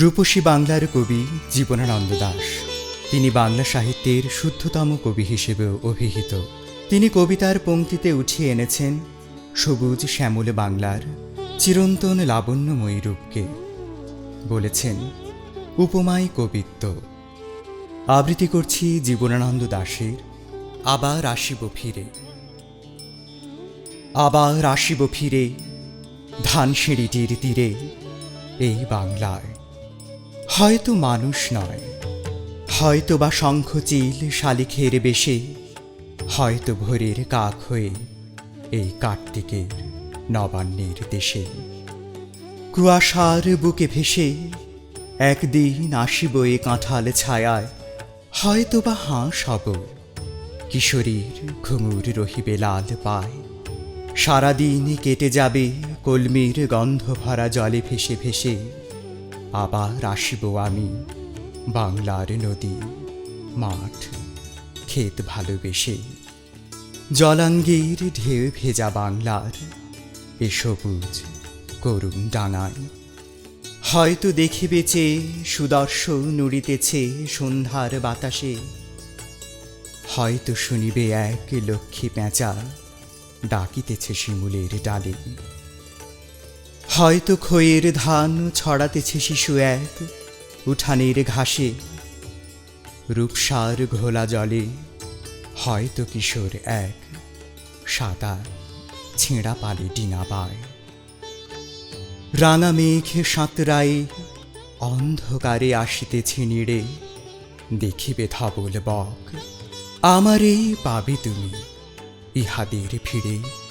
রূপসী বাংলার কবি জীবনানন্দ দাশ তিনি বাংলা সাহিত্যের শুদ্ধতম কবি হিসেবেও অভিহিত। তিনি কবিতার পংক্তিতে উঠিয়ে এনেছেন, সবুজ শ্যামল বাংলার চিরন্তন লাবণ্যময়ী রূপকে। বলেছেন, উপমায় কবিত্ব। আবৃত্তি করছি জীবনানন্দ দাশের আবার আসিব ফিরে। আবার আসিব ফিরে ধান সিঁড়িটির তীরে এই বাংলায়। হয়তো মানুষ নয়। হয়তো বা শঙ্খচিল শালিখের বেশে। হয়তো ভোরের কাক হয়ে এই কার্তিকের নবান্নের দেশে। কুয়াশার বুকে ভেসে একদিন আসিব এ কাঁঠাল ছায়ায়। হয়তো বা হাঁস হব। কিশোরীর ঘুমুর রহিবে লাল পায়। সারাদিন কেটে যাবে কলমির গন্ধ ভরা জলে ভেসে ভেসে। আবার আসিব আমি বাংলার নদী, মাঠ, ক্ষেত ভালোবেসে। জলাঙ্গীর ঢেউ ভেজা বাংলার, এ সবুজ ডাঙায়। হয়তো দেখিবে চেয়ে সুদর্শন নুড়িতেছে সন্ধ্যার বাতাসে। হয়তো শুনিবে এক লক্ষ্মী পেঁচা ডাকিতেছে শিমুলের ডালে। হয়তো খয়ের ধান ছড়াতেছে শিশু এক, উঠানের ঘাসে। রূপসার ঘোলা জলে হয়তো কিশোর এক, সাদা ছেঁড়া পালে ডিঙা পায়। রাঙা মেঘে সাঁতরায়, অন্ধকারে আসিতেছে নিড়ে, দেখিবে ধবল বক। আমারে পাবে তুমি ইহাদের ফিরে।